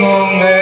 ঘুমে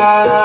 Bye.